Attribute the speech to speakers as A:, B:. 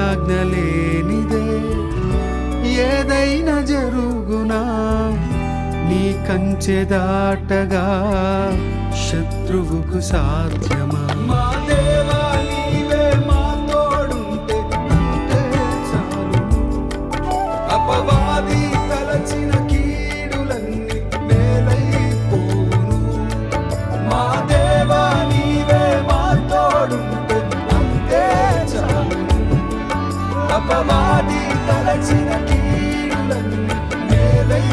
A: ఆజ్ఞ లేనిదే ఏదైనా జరుగునా నీ కంచె దాటగా శత్రువుకు సాధ్యమా? మా దేవా నీవే మా తోడుంటే అంతే పాపమాది తలచిన కీడులను మేలై